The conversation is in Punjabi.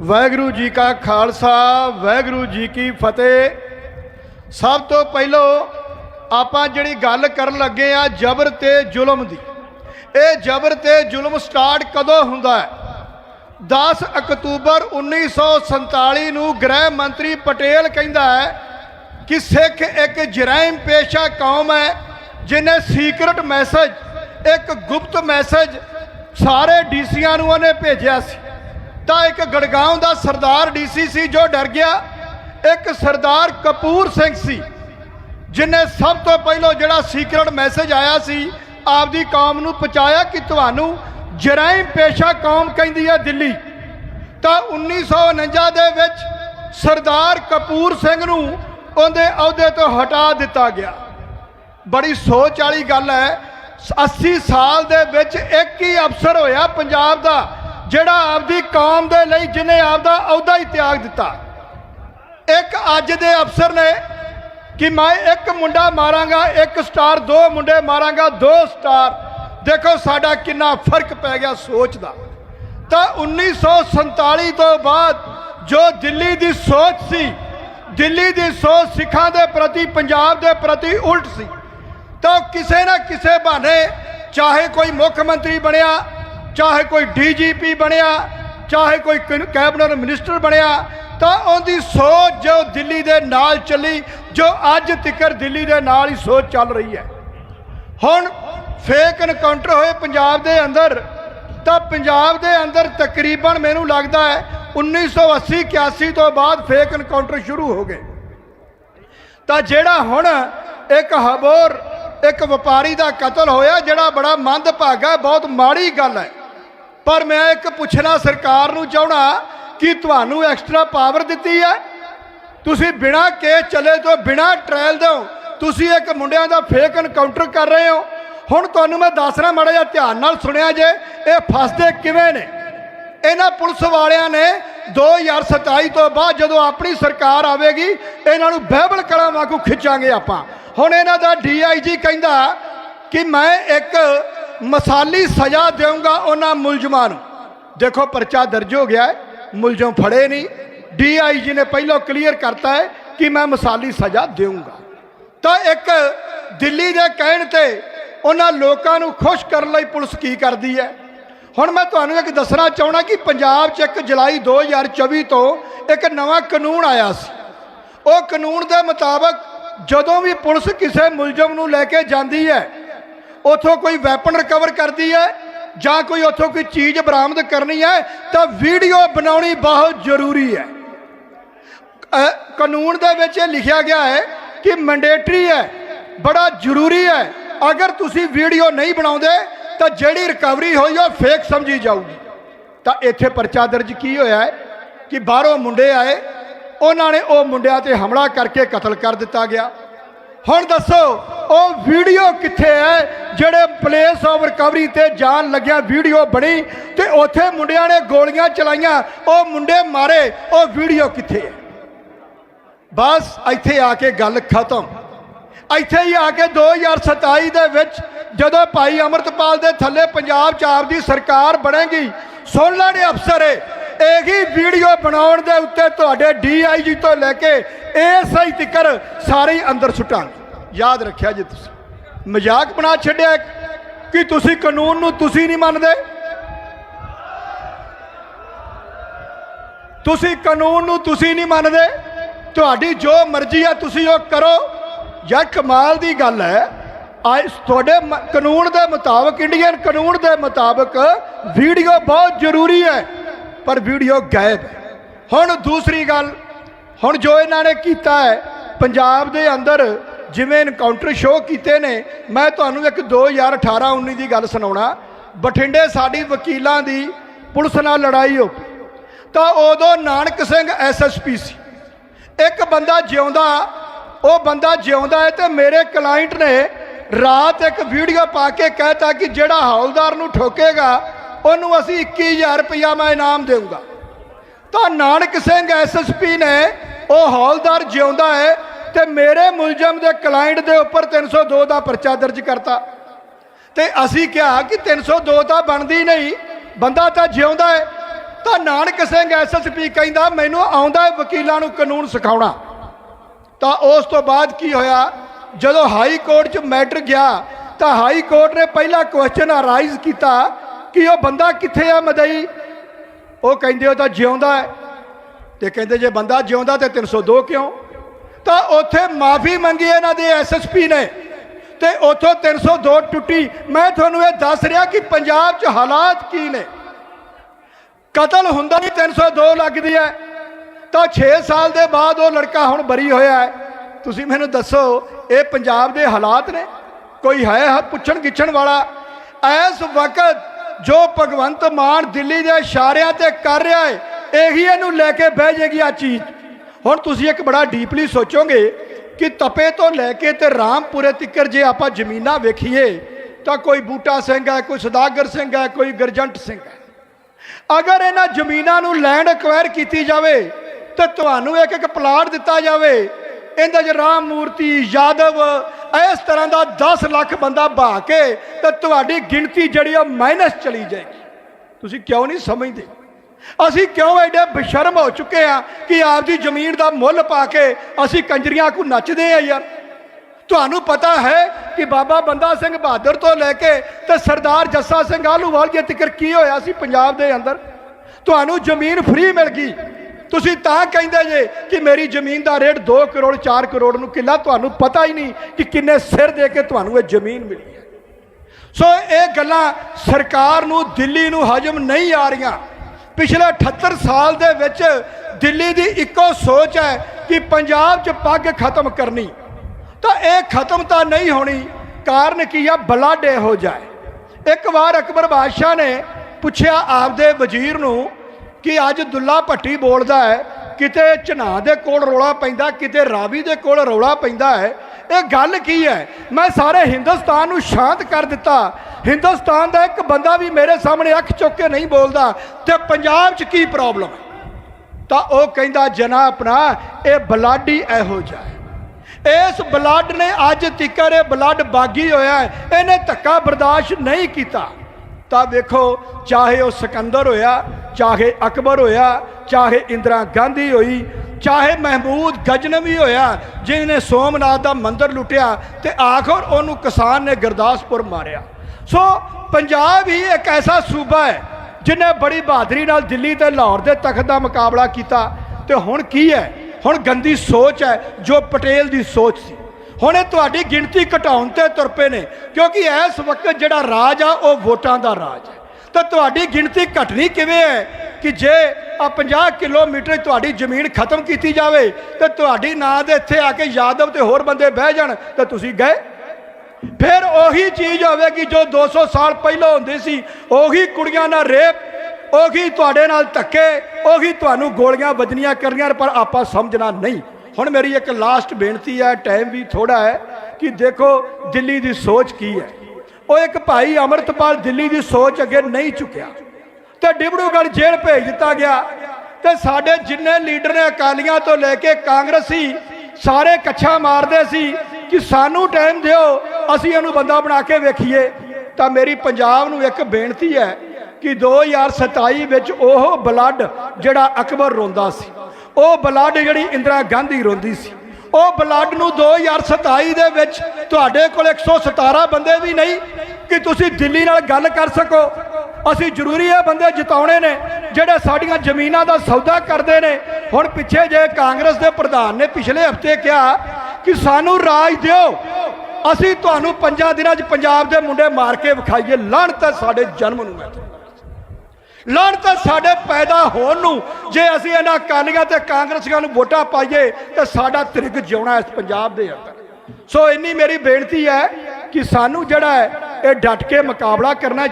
ਵਾਹਿਗੁਰੂ ਜੀ ਕਾ ਖਾਲਸਾ, ਵਾਹਿਗੁਰੂ ਜੀ ਕੀ ਫਤਿਹ। ਸਭ ਤੋਂ ਪਹਿਲਾਂ ਆਪਾਂ ਜਿਹੜੀ ਗੱਲ ਕਰਨ ਲੱਗੇ ਆ ਜ਼ਬਰ ਤੇ ਜ਼ੁਲਮ ਦੀ। ਇਹ ਜ਼ਬਰ ਤੇ ਜ਼ੁਲਮ ਸਟਾਰਟ ਕਦੋਂ ਹੁੰਦਾ ਹੈ? 10 ਅਕਤੂਬਰ 1947 ਨੂੰ ਗ੍ਰਹਿ ਮੰਤਰੀ ਪਟੇਲ ਕਹਿੰਦਾ ਹੈ ਕਿ ਸਿੱਖ ਇੱਕ ਜਰਾਇਮ ਪੇਸ਼ਾ ਕੌਮ ਹੈ ਜਿਨੇ ਸੀਕ੍ਰਟ ਮੈਸੇਜ ਇੱਕ ਗੁਪਤ ਮੈਸੇਜ ਸਾਰੇ ਡੀਸੀਆਂ ਨੂੰ ਉਹਨੇ ਭੇਜਿਆ ਸੀ। ਤਾਂ ਇੱਕ ਗੜਗਾਉਂ ਦਾ ਸਰਦਾਰ ਡੀਸੀ ਸੀ ਜੋ ਡਰ ਗਿਆ। ਇੱਕ ਸਰਦਾਰ ਕਪੂਰ ਸਿੰਘ ਸੀ, ਜਿਨੇ ਸਭ ਤੋਂ ਪਹਿਲਾਂ ਜਿਹੜਾ ਸੀਕ੍ਰਟ ਮੈਸੇਜ ਆਇਆ ਸੀ, ਆਪਦੀ ਕੌਮ ਨੂੰ ਪਹੁੰਚਾਇਆ ਕਿ ਤੁਹਾਨੂੰ ਜਰਾਇਮ ਪੇਸ਼ਾ ਕੌਮ ਕਹਿੰਦੀ ਹੈ ਦਿੱਲੀ। ਤਾਂ 1949 ਦੇ ਵਿੱਚ ਸਰਦਾਰ ਕਪੂਰ ਸਿੰਘ ਨੂੰ ਉਹਦੇ ਅਹੁਦੇ ਤੋਂ ਹਟਾ ਦਿੱਤਾ ਗਿਆ। ਬੜੀ ਸੋਚ ਵਾਲੀ ਗੱਲ ਹੈ 80 ਸਾਲ ਦੇ ਵਿੱਚ ਇੱਕ ਹੀ ਅਫਸਰ ਹੋਇਆ ਪੰਜਾਬ ਦਾ। ਜਿਹੜਾ ਆਪਦੀ ਕੌਮ ਦੇ ਲਈ ਜਿਹਨੇ ਆਪਦਾ ਅਹੁਦਾ ਹੀ ਤਿਆਗ ਦਿੱਤਾ। ਇੱਕ ਅੱਜ ਦੇ ਅਫਸਰ ਨੇ ਕਿ ਮੈਂ ਇੱਕ ਮੁੰਡਾ ਮਾਰਾਂਗਾ, ਇੱਕ ਸਟਾਰ, ਦੋ ਮੁੰਡੇ ਮਾਰਾਂਗਾ, ਦੋ ਸਟਾਰ। ਦੇਖੋ ਸਾਡਾ ਕਿੰਨਾ ਫ਼ਰਕ ਪੈ ਗਿਆ ਸੋਚ ਦਾ। ਤਾਂ 1947 ਤੋਂ ਬਾਅਦ ਜੋ ਦਿੱਲੀ ਦੀ ਸੋਚ ਸੀ, ਦਿੱਲੀ ਦੀ ਸੋਚ ਸਿੱਖਾਂ ਦੇ ਪ੍ਰਤੀ, ਪੰਜਾਬ ਦੇ ਪ੍ਰਤੀ ਉਲਟ ਸੀ। ਤਾਂ ਕਿਸੇ ਨਾ ਕਿਸੇ ਬਹਾਨੇ ਚਾਹੇ ਕੋਈ ਮੁੱਖ ਮੰਤਰੀ ਬਣਿਆ ਚਾਹੇ ਕੋਈ ਡੀਜੀਪੀ ਬਣਿਆ, ਚਾਹੇ ਕੋਈ ਕੈਨ- ਕੈਬਨਿਟ ਮਿਨਿਸਟਰ ਬਣਿਆ, ਤਾਂ ਉਹਦੀ ਸੋਚ ਜੋ ਦਿੱਲੀ ਦੇ ਨਾਲ ਚੱਲੀ, ਜੋ ਅੱਜ ਤੱਕਰ ਦਿੱਲੀ ਦੇ ਨਾਲ ਹੀ ਸੋਚ ਚੱਲ ਰਹੀ ਹੈ। ਹੁਣ ਫੇਕ ਐਨਕਾਊਂਟਰ ਹੋਏ ਪੰਜਾਬ ਦੇ ਅੰਦਰ, ਤਾਂ ਪੰਜਾਬ ਦੇ ਅੰਦਰ ਤਕਰੀਬਨ ਮੈਨੂੰ ਲੱਗਦਾ ਹੈ 1980 81 ਤੋਂ ਬਾਅਦ ਫੇਕ ਐਨਕਾਊਂਟਰ ਸ਼ੁਰੂ ਹੋ ਗਏ। ਤਾਂ ਜਿਹੜਾ ਹੁਣ ਇੱਕ ਹਬੋਰ, ਇੱਕ ਵਪਾਰੀ ਦਾ ਕਤਲ ਹੋਇਆ, ਜਿਹੜਾ ਬੜਾ ਮੰਦਭਾਗਾ, ਬਹੁਤ ਮਾੜੀ ਗੱਲ ਹੈ। ਪਰ ਮੈਂ ਇੱਕ ਪੁੱਛਣਾ ਸਰਕਾਰ ਨੂੰ ਚਾਹਣਾ ਕਿ ਤੁਹਾਨੂੰ ਐਕਸਟਰਾ ਪਾਵਰ ਦਿੱਤੀ ਹੈ? ਤੁਸੀਂ ਬਿਨਾ ਕੇਸ ਚੱਲੇ ਤੋਂ ਬਿਨਾ ਟ੍ਰਾਇਲ ਤੋਂ ਤੁਸੀਂ ਇੱਕ ਮੁੰਡਿਆਂ ਦਾ ਫੇਕ ਐਨਕਾਊਂਟਰ ਕਰ ਰਹੇ ਹੋ। ਹੁਣ ਤੁਹਾਨੂੰ ਮੈਂ ਦੱਸਣਾ ਮਾੜਾ ਜਿਹਾ ਧਿਆਨ ਨਾਲ ਸੁਣਿਆ ਜੇ, ਇਹ ਫਸਦੇ ਕਿਵੇਂ ਨੇ? ਇਹਨਾਂ ਪੁਲਿਸ ਵਾਲਿਆਂ ਨੇ 2027 ਤੋਂ ਬਾਅਦ ਜਦੋਂ ਆਪਣੀ ਸਰਕਾਰ ਆਵੇਗੀ, ਇਹਨਾਂ ਨੂੰ ਬਹਿਬਲ ਕਲਾ ਵਾਂਗੂ ਖਿੱਚਾਂਗੇ ਆਪਾਂ। ਹੁਣ ਇਹਨਾਂ ਦਾ ਡੀਆਈਜੀ ਕਹਿੰਦਾ ਕਿ ਮੈਂ ਇੱਕ ਮਸਾਲੀ ਸਜ਼ਾ ਦੇਵਾਂਗਾ ਉਹਨਾਂ ਮੁਲਜ਼ਮਾਂ ਨੂੰ। ਦੇਖੋ, ਪਰਚਾ ਦਰਜ ਹੋ ਗਿਆ ਹੈ, ਮੁਲਜ਼ਮ ਫੜੇ ਨਹੀਂ। ਡੀਆਈਜੀ ਨੇ ਪਹਿਲਾਂ ਕਲੀਅਰ ਕਰਤਾ ਹੈ ਕਿ ਮੈਂ ਮਸਾਲੀ ਸਜ਼ਾ ਦੇਵਾਂਗਾ ਤਾਂ ਇੱਕ ਦਿੱਲੀ ਦੇ ਕਹਿਣ ਤੇ ਉਹਨਾਂ ਲੋਕਾਂ ਨੂੰ ਖੁਸ਼ ਕਰਨ ਲਈ ਪੁਲਿਸ ਕੀ ਕਰਦੀ ਹੈ? ਹੁਣ ਮੈਂ ਤੁਹਾਨੂੰ ਇੱਕ ਦੱਸਣਾ ਚਾਹਣਾ ਕਿ ਪੰਜਾਬ 'ਚ 1 ਜੁਲਾਈ 2024 ਤੋਂ ਇੱਕ ਨਵਾਂ ਕਾਨੂੰਨ ਆਇਆ ਸੀ। ਉਹ ਕਾਨੂੰਨ ਦੇ ਮੁਤਾਬਕ ਜਦੋਂ ਵੀ ਪੁਲਿਸ ਕਿਸੇ ਮੁਲਜ਼ਮ ਨੂੰ ਲੈ ਕੇ ਜਾਂਦੀ ਹੈ ਉਥੋਂ ਕੋਈ ਵੈਪਨ ਰਿਕਵਰ ਕਰਦੀ ਹੈ ਜਾਂ ਕੋਈ ਉਥੋਂ ਕੋਈ ਚੀਜ਼ ਬਰਾਮਦ ਕਰਨੀ ਹੈ, ਤਾਂ ਵੀਡੀਓ ਬਣਾਉਣੀ ਬਹੁਤ ਜ਼ਰੂਰੀ ਹੈ। ਕਾਨੂੰਨ ਦੇ ਵਿੱਚ ਇਹ ਲਿਖਿਆ ਗਿਆ ਹੈ ਕਿ ਮੈਂਡੇਟਰੀ ਹੈ, ਬੜਾ ਜ਼ਰੂਰੀ ਹੈ। ਅਗਰ ਤੁਸੀਂ ਵੀਡੀਓ ਨਹੀਂ ਬਣਾਉਂਦੇ, ਤਾਂ ਜਿਹੜੀ ਰਿਕਵਰੀ ਹੋਈ ਉਹ ਫੇਕ ਸਮਝੀ ਜਾਊਗੀ। ਤਾਂ ਇੱਥੇ ਪਰਚਾ ਦਰਜ ਕੀ ਹੋਇਆ ਹੈ ਕਿ ਬਾਹਰੋਂ ਮੁੰਡੇ ਆਏ, ਉਹਨਾਂ ਨੇ ਉਹ ਮੁੰਡਿਆਂ ਤੇ ਹਮਲਾ ਕਰਕੇ ਕਤਲ ਕਰ ਦਿੱਤਾ ਗਿਆ। ਹੁਣ ਦੱਸੋ, ਉਹ ਵੀਡੀਓ ਕਿੱਥੇ ਹੈ? ਜਿਹੜੇ ਪਲੇਸ ਆਫ ਰਿਕਵਰੀ ਤੇ ਜਾਣ ਲੱਗਿਆ ਵੀਡੀਓ ਬਣੀ ਤੇ ਉੱਥੇ ਮੁੰਡਿਆਂ ਨੇ ਗੋਲੀਆਂ ਚਲਾਈਆਂ, ਉਹ ਮੁੰਡੇ ਮਾਰੇ, ਉਹ ਵੀਡੀਓ ਕਿੱਥੇ ਹੈ? ਬਸ ਇੱਥੇ ਆ ਕੇ ਗੱਲ ਖਤਮ। ਇੱਥੇ ਹੀ ਆ ਕੇ 2027 ਦੇ ਵਿੱਚ ਜਦੋਂ ਭਾਈ ਅਮਰਤਪਾਲ ਦੇ ਥੱਲੇ ਪੰਜਾਬ ਚਾਰ ਦੀ ਸਰਕਾਰ ਬਣੇਗੀ, ਸੁਣ ਲੈਣੇ ਅਫਸਰ ਏ ਇਹੀ ਵੀਡੀਓ ਬਣਾਉਣ ਦੇ ਉੱਤੇ ਤੁਹਾਡੇ ਡੀਆਈਜੀ ਤੋਂ ਲੈ ਕੇ ਐਸਆਈ ਤੱਕਰ ਸਾਰੇ ਅੰਦਰ ਸੁੱਟਾਂਗੇ। ਯਾਦ ਰੱਖਿਆ ਜੀ ਤੁਸੀਂ। ਮਜ਼ਾਕ ਬਣਾ ਛੱਡਿਆ ਕਿ ਤੁਸੀਂ ਕਾਨੂੰਨ ਨੂੰ ਤੁਸੀਂ ਨਹੀਂ ਮੰਨਦੇ? ਤੁਸੀਂ ਕਾਨੂੰਨ ਨੂੰ ਤੁਸੀਂ ਨਹੀਂ ਮੰਨਦੇ? ਤੁਹਾਡੀ ਜੋ ਮਰਜ਼ੀ ਆ, ਤੁਸੀਂ ਉਹ ਕਰੋ। ਯਾਰ ਕਮਾਲ ਦੀ ਗੱਲ ਹੈ। ਤੁਹਾਡੇ ਕਾਨੂੰਨ ਦੇ ਮੁਤਾਬਕ, ਇੰਡੀਅਨ ਕਾਨੂੰਨ ਦੇ ਮੁਤਾਬਕ ਵੀਡੀਓ ਬਹੁਤ ਜ਼ਰੂਰੀ ਹੈ। ਪਰ ਵੀਡੀਓ ਗਾਇਬ ਹੈ। ਹੁਣ ਦੂਸਰੀ ਗੱਲ, ਹੁਣ ਜੋ ਇਹਨਾਂ ਨੇ ਕੀਤਾ ਹੈ, ਪੰਜਾਬ ਦੇ ਅੰਦਰ ਜਿਵੇਂ ਇਨਕਾਊਂਟਰ ਸ਼ੋਅ ਕੀਤੇ ਨੇ, ਮੈਂ ਤੁਹਾਨੂੰ ਇੱਕ 2018 19 ਦੀ ਗੱਲ ਸੁਣਾਉਣਾ। ਬਠਿੰਡੇ ਸਾਡੀ ਵਕੀਲਾਂ ਦੀ ਪੁਲਿਸ ਨਾਲ ਲੜਾਈ ਹੋ ਤਾਂ ਉਦੋਂ ਨਾਨਕ ਸਿੰਘ ਐਸਐਸਪੀ ਸੀ। ਇੱਕ ਬੰਦਾ ਜਿਉਂਦਾ, ਉਹ ਬੰਦਾ ਜਿਉਂਦਾ ਹੈ ਤੇ ਮੇਰੇ ਕਲਾਇੰਟ ਨੇ ਰਾਤ ਇੱਕ ਵੀਡੀਓ ਪਾ ਕੇ ਕਹਿਤਾ ਕਿ ਜਿਹੜਾ ਹੌਲਦਾਰ ਨੂੰ ਠੋਕੇਗਾ ਉਹਨੂੰ ਅਸੀਂ 21000 ਰੁਪਇਆ ਮੈਂ ਇਨਾਮ ਦੇਊਂਗਾ। ਤਾਂ ਨਾਨਕ ਸਿੰਘ ਐਸਐਸਪੀ ਨੇ ਉਹ ਹੌਲਦਾਰ ਜਿਉਂਦਾ ਹੈ ਤੇ ਮੇਰੇ ਮੁਲਜ਼ਮ ਦੇ ਕਲਾਇੰਟ ਦੇ ਉੱਪਰ 302 ਦਾ ਪਰਚਾ ਦਰਜ ਕਰਤਾ। ਤੇ ਅਸੀਂ ਕਿਹਾ ਕਿ 302 ਤਾਂ ਬਣਦੀ ਨਹੀਂ, ਬੰਦਾ ਤਾਂ ਜਿਉਂਦਾ ਹੈ। ਤਾਂ ਨਾਨਕ ਸਿੰਘ ਐਸਐਸਪੀ ਕਹਿੰਦਾ, ਮੈਨੂੰ ਆਉਂਦਾ ਹੈ ਵਕੀਲਾਂ ਨੂੰ ਕਾਨੂੰਨ ਸਿਖਾਉਣਾ। ਤਾਂ ਉਸ ਤੋਂ ਬਾਅਦ ਕੀ ਹੋਇਆ? ਜਦੋਂ ਹਾਈ ਕੋਰਟ 'ਚ ਮੈਟਰ ਗਿਆ, ਤਾਂ ਹਾਈ ਕੋਰਟ ਨੇ ਪਹਿਲਾ ਕੁਐਸਚਨ ਅਰਾਈਜ਼ ਕੀਤਾ ਕਿ ਉਹ ਬੰਦਾ ਕਿੱਥੇ ਆ ਮਦਈ? ਉਹ ਕਹਿੰਦੇ ਉਹ ਤਾਂ ਜਿਉਂਦਾ ਹੈ। ਤੇ ਕਹਿੰਦੇ ਜੇ ਬੰਦਾ ਜਿਉਂਦਾ ਤੇ 302 ਕਿਉਂ? ਤਾਂ ਉੱਥੇ ਮਾਫੀ ਮੰਗੀ ਇਹਨਾਂ ਦੇ ਐਸਐਸਪੀ ਨੇ। ਤੇ ਉੱਥੋਂ 302 ਟੁੱਟੀ। ਮੈਂ ਤੁਹਾਨੂੰ ਇਹ ਦੱਸ ਰਿਹਾ ਕਿ ਪੰਜਾਬ 'ਚ ਹਾਲਾਤ ਕੀ ਨੇ। ਕਤਲ ਹੁੰਦਾ ਨਹੀਂ 302 ਲੱਗਦੀ ਹੈ। ਤਾਂ 6 ਸਾਲ ਦੇ ਬਾਅਦ ਉਹ ਲੜਕਾ ਹੁਣ ਬਰੀ ਹੋਇਆ ਹੈ। ਤੁਸੀਂ ਮੈਨੂੰ ਦੱਸੋ, ਇਹ ਪੰਜਾਬ ਦੇ ਹਾਲਾਤ ਨੇ? ਕੋਈ ਹੈ ਪੁੱਛਣ ਗਿੱਛਣ ਵਾਲਾ? ਇਸ ਵਕਤ ਜੋ ਭਗਵੰਤ ਮਾਨ ਦਿੱਲੀ ਦੇ ਇਸ਼ਾਰਿਆਂ ਤੇ ਕਰ ਰਿਹਾ ਹੈ ਇਹੀ ਇਹਨੂੰ ਲੈ ਕੇ ਬਹਿ ਜਾਏਗੀ ਆ ਚੀਜ਼। ਹੁਣ ਤੁਸੀਂ ਇੱਕ ਬੜਾ ਡੀਪਲੀ ਸੋਚੋਗੇ ਕਿ ਤਪੇ ਤੋਂ ਲੈ ਕੇ ਤੇ ਰਾਮਪੁਰੇ ਤੱਕਰ ਜੇ ਆਪਾਂ ਜ਼ਮੀਨਾਂ ਵੇਖੀਏ, ਤਾਂ ਕੋਈ ਬੂਟਾ ਸਿੰਘ ਹੈ, ਕੋਈ ਸਦਾਗਰ ਸਿੰਘ ਹੈ, ਕੋਈ ਗਰਜੰਟ ਸਿੰਘ ਹੈ। ਅਗਰ ਇਹਨਾਂ ਜ਼ਮੀਨਾਂ ਨੂੰ ਲੈਂਡ ਐਕਵਾਇਰ ਕੀਤੀ ਜਾਵੇ, ਤੇ ਤੁਹਾਨੂੰ ਇੱਕ ਇੱਕ ਪਲਾਟ ਦਿੱਤਾ ਜਾਵੇ ਇਹਦੇ 'ਚ ਰਾਮ ਮੂਰਤੀ ਯਾਦਵ ਇਸ ਤਰ੍ਹਾਂ ਦਾ 10 ਲੱਖ ਬੰਦਾ ਬਹਾ ਕੇ ਤੇ ਤੁਹਾਡੀ ਗਿਣਤੀ ਜਿਹੜੀ ਆ ਮਾਈਨਸ ਚਲੀ ਜਾਏਗੀ। ਤੁਸੀਂ ਕਿਉਂ ਨਹੀਂ ਸਮਝਦੇ? ਅਸੀਂ ਕਿਉਂ ਐਡੇ ਬੇਸ਼ਰਮ ਹੋ ਚੁੱਕੇ ਆ ਕਿ ਆਪਦੀ ਜ਼ਮੀਨ ਦਾ ਮੁੱਲ ਪਾ ਕੇ ਅਸੀਂ ਕੰਜਰੀਆਂ ਕੋ ਨੱਚਦੇ ਆ ਯਾਰ? ਤੁਹਾਨੂੰ ਪਤਾ ਹੈ ਕਿ ਬਾਬਾ ਬੰਦਾ ਸਿੰਘ ਬਹਾਦਰ ਤੋਂ ਲੈ ਕੇ ਤੇ ਸਰਦਾਰ ਜੱਸਾ ਸਿੰਘ ਆਲੂਵਾਲ ਜੀ ਤੱਕ ਕੀ ਹੋਇਆ ਸੀ ਪੰਜਾਬ ਦੇ ਅੰਦਰ? ਤੁਹਾਨੂੰ ਜ਼ਮੀਨ ਫ੍ਰੀ ਮਿਲ ਗਈ। ਤੁਸੀਂ ਤਾਂ ਕਹਿੰਦੇ ਜੇ ਕਿ ਮੇਰੀ ਜ਼ਮੀਨ ਦਾ ਰੇਟ 2 ਕਰੋੜ 4 ਕਰੋੜ ਨੂੰ ਕਿੱਲਾ, ਤੁਹਾਨੂੰ ਪਤਾ ਹੀ ਨਹੀਂ ਕਿ ਕਿੰਨੇ ਸਿਰ ਦੇ ਕੇ ਤੁਹਾਨੂੰ ਇਹ ਜ਼ਮੀਨ ਮਿਲੀ ਹੈ। ਸੋ ਇਹ ਗੱਲਾਂ ਸਰਕਾਰ ਨੂੰ, ਦਿੱਲੀ ਨੂੰ ਹਜਮ ਨਹੀਂ ਆ ਰਹੀਆਂ। ਪਿਛਲੇ 78 ਸਾਲ ਦੇ ਵਿੱਚ ਦਿੱਲੀ ਦੀ ਇੱਕੋ ਸੋਚ ਹੈ ਕਿ ਪੰਜਾਬ 'ਚ ਪੱਗ ਖਤਮ ਕਰਨੀ। ਤਾਂ ਇਹ ਖਤਮ ਤਾਂ ਨਹੀਂ ਹੋਣੀ, ਕਾਰਨ ਕੀ ਆ? ਬਲੱਡ ਇਹੋ ਜਾਏ ਇੱਕ ਵਾਰ ਅਕਬਰ ਬਾਦਸ਼ਾਹ ਨੇ ਪੁੱਛਿਆ ਆਪਦੇ ਵਜ਼ੀਰ ਨੂੰ ਕਿ ਅੱਜ ਦੁੱਲਾ ਭੱਟੀ ਬੋਲਦਾ ਹੈ, ਕਿਤੇ ਝਨਾ ਦੇ ਕੋਲ ਰੋਲਾ ਪੈਂਦਾ, ਕਿਤੇ ਰਾਵੀ ਦੇ ਕੋਲ ਰੋਲਾ ਪੈਂਦਾ ਹੈ। ਇਹ ਗੱਲ ਕੀ ਹੈ? ਮੈਂ ਸਾਰੇ ਹਿੰਦੁਸਤਾਨ ਨੂੰ ਸ਼ਾਂਤ ਕਰ ਦਿੱਤਾ। ਹਿੰਦੁਸਤਾਨ ਦਾ ਇੱਕ ਬੰਦਾ ਵੀ ਮੇਰੇ ਸਾਹਮਣੇ ਅੱਖ ਚੁੱਕ ਕੇ ਨਹੀਂ ਬੋਲਦਾ ਤੇ ਪੰਜਾਬ 'ਚ ਕੀ ਪ੍ਰੋਬਲਮ ਹੈ? ਤਾਂ ਉਹ ਕਹਿੰਦਾ ਜਨਾ ਆਪਣਾ, ਇਹ ਬਲੱਡ ਹੀ ਇਹੋ ਜਿਹਾ ਇਸ ਬਲੱਡ ਨੇ ਅੱਜ ਤਿੱਕਰ, ਇਹ ਬਲੱਡ ਬਾਗੀ ਹੋਇਆ ਇਹਨੇ ਧੱਕਾ ਬਰਦਾਸ਼ਤ ਨਹੀਂ ਕੀਤਾ। ਤਾਂ ਵੇਖੋ, ਚਾਹੇ ਉਹ ਸਿਕੰਦਰ ਹੋਇਆ ਚਾਹੇ ਅਕਬਰ ਹੋਇਆ, ਚਾਹੇ ਇੰਦਰਾ ਗਾਂਧੀ ਹੋਈ, ਚਾਹੇ ਮਹਿਮੂਦ ਗਜਨਵੀ ਹੋਇਆ, ਜਿਹਨੇ ਸੋਮਨਾਥ ਦਾ ਮੰਦਿਰ ਲੁੱਟਿਆ ਤੇ ਆਖਰ ਉਹਨੂੰ ਕਿਸਾਨ ਨੇ ਗੁਰਦਾਸਪੁਰ ਮਾਰਿਆ। ਸੋ ਪੰਜਾਬ ਹੀ ਇੱਕ ਐਸਾ ਸੂਬਾ ਹੈ ਜਿਨੇ ਬੜੀ ਬਹਾਦਰੀ ਨਾਲ ਦਿੱਲੀ ਤੇ ਲਾਹੌਰ ਦੇ ਤਖਤ ਦਾ ਮੁਕਾਬਲਾ ਕੀਤਾ ਤੇ ਹੁਣ ਕੀ ਹੈ? ਹੁਣ ਗੰਦੀ ਸੋਚ ਹੈ, ਜੋ ਪਟੇਲ ਦੀ ਸੋਚ ਸੀ। ਹੁਣ ਇਹ ਤੁਹਾਡੀ ਗਿਣਤੀ ਘਟਾਉਣ ਤੇ ਤੁਰ ਪਏ ਨੇ, ਕਿਉਂਕਿ ਇਸ ਵਕਤ ਜਿਹੜਾ ਰਾਜ ਆ, ਉਹ ਵੋਟਾਂ ਦਾ ਰਾਜ ਹੈ। ਤਾਂ ਤੁਹਾਡੀ ਗਿਣਤੀ ਘਟਣੀ ਕਿਵੇਂ ਹੈ ਕਿ ਜੇ ਆ 50 ਕਿਲੋਮੀਟਰ ਤੁਹਾਡੀ ਜ਼ਮੀਨ ਖਤਮ ਕੀਤੀ ਜਾਵੇ, ਤੇ ਤੁਹਾਡੀ ਨਾਂ ਦੇ ਇੱਥੇ ਆ ਕੇ ਯਾਦਵ ਤੇ ਹੋਰ ਬੰਦੇ ਬਹਿ ਜਾਣ, ਤਾਂ ਤੁਸੀਂ ਗਏ? ਫਿਰ ਉਹੀ ਚੀਜ਼ ਹੋਵੇਗੀ ਜੋ 200 ਸਾਲ ਪਹਿਲਾਂ ਹੁੰਦੀ ਸੀ, ਉਹੀ ਕੁੜੀਆਂ ਨਾਲ ਰੇਪ, ਉਹੀ ਤੁਹਾਡੇ ਨਾਲ ਧੱਕੇ, ਉਹੀ ਤੁਹਾਨੂੰ ਗੋਲੀਆਂ ਵੱਜਣੀਆਂ ਕਰਨੀਆਂ, ਪਰ ਆਪਾਂ ਸਮਝਣਾ ਨਹੀਂ। ਹੁਣ ਮੇਰੀ ਇੱਕ ਲਾਸਟ ਬੇਨਤੀ ਹੈ ਟਾਈਮ ਵੀ ਥੋੜਾ ਹੈ ਕਿ ਦੇਖੋ ਦਿੱਲੀ ਦੀ ਸੋਚ ਕੀ ਹੈ। ਉਹ ਇੱਕ ਭਾਈ ਅਮਰਤਪਾਲ ਦਿੱਲੀ ਦੀ ਸੋਚ ਅੱਗੇ ਨਹੀਂ ਚੁੱਕਿਆ। ਤੇ ਡਿਬੜੂਗੜ੍ਹ ਜੇਲ੍ਹ ਭੇਜ ਦਿੱਤਾ ਗਿਆ। ਤੇ ਸਾਡੇ ਜਿੰਨੇ ਲੀਡਰ ਨੇ ਅਕਾਲੀਆਂ ਤੋਂ ਲੈ ਕੇ ਕਾਂਗਰਸੀ, ਸਾਰੇ ਕੱਛਾ ਮਾਰਦੇ ਸੀ ਕਿ ਸਾਨੂੰ ਟਾਈਮ ਦਿਓ, ਅਸੀਂ ਇਹਨੂੰ ਬੰਦਾ ਬਣਾ ਕੇ ਵੇਖੀਏ। ਤਾਂ ਮੇਰੀ ਪੰਜਾਬ ਨੂੰ ਇੱਕ ਬੇਨਤੀ ਹੈ ਕਿ 2027 ਵਿੱਚ ਉਹ ਬਲੱਡ ਜਿਹੜਾ ਅਕਬਰ ਰੋਂਦਾ ਸੀ, ਉਹ ਬਲੱਡ ਜਿਹੜੀ ਇੰਦਰਾ ਗਾਂਧੀ ਰੋਂਦੀ ਸੀ। ਉਹ ਬਲੱਡ ਨੂੰ 2027 ਦੇ ਵਿੱਚ ਤੁਹਾਡੇ ਕੋਲ 117 ਬੰਦੇ ਵੀ ਨਹੀਂ ਕਿ ਤੁਸੀਂ ਦਿੱਲੀ ਨਾਲ ਗੱਲ ਕਰ ਸਕੋ। ਅਸੀਂ ਜ਼ਰੂਰੀ ਇਹ ਬੰਦੇ ਜਿਤਾਉਣੇ ਨੇ, ਜਿਹੜੇ ਸਾਡੀਆਂ ਜ਼ਮੀਨਾਂ ਦਾ ਸੌਦਾ ਕਰਦੇ ਨੇ। ਹੁਣ ਪਿੱਛੇ ਜੇ ਕਾਂਗਰਸ ਦੇ ਪ੍ਰਧਾਨ ਨੇ ਪਿਛਲੇ ਹਫ਼ਤੇ ਕਿਹਾ ਕਿ ਸਾਨੂੰ ਰਾਜ ਦਿਓ, ਅਸੀਂ ਤੁਹਾਨੂੰ ਪੰਜਾਂ ਦਿਨਾਂ 'ਚ ਪੰਜਾਬ ਦੇ ਮੁੰਡੇ ਮਾਰ ਕੇ ਵਿਖਾਈਏ ਲਾਹਣਤ ਹੈ ਸਾਡੇ ਜਨਮ ਨੂੰ ਮੈਂ। ਲੜ ਤਾਂ ਸਾਡੇ ਪੈਦਾ ਹੋਣ ਨੂੰ। ਜੇ ਅਸੀਂ ਇਹਨਾਂ ਅਕਾਲੀਆਂ ਤੇ ਕਾਂਗਰਸੀਆਂ ਨੂੰ ਵੋਟਾਂ ਪਾਈਏ, ਤੇ ਸਾਡਾ ਤ੍ਰਿਗ ਜਿਉਣਾ ਇਸ ਪੰਜਾਬ ਦੇ ਅੰਦਰ। ਸੋ ਇੰਨੀ ਮੇਰੀ ਬੇਨਤੀ ਹੈ ਕਿ ਸਾਨੂੰ ਜਿਹੜਾ ਹੈ, ਇਹ ਡਟ ਕੇ ਮੁਕਾਬਲਾ ਕਰਨਾ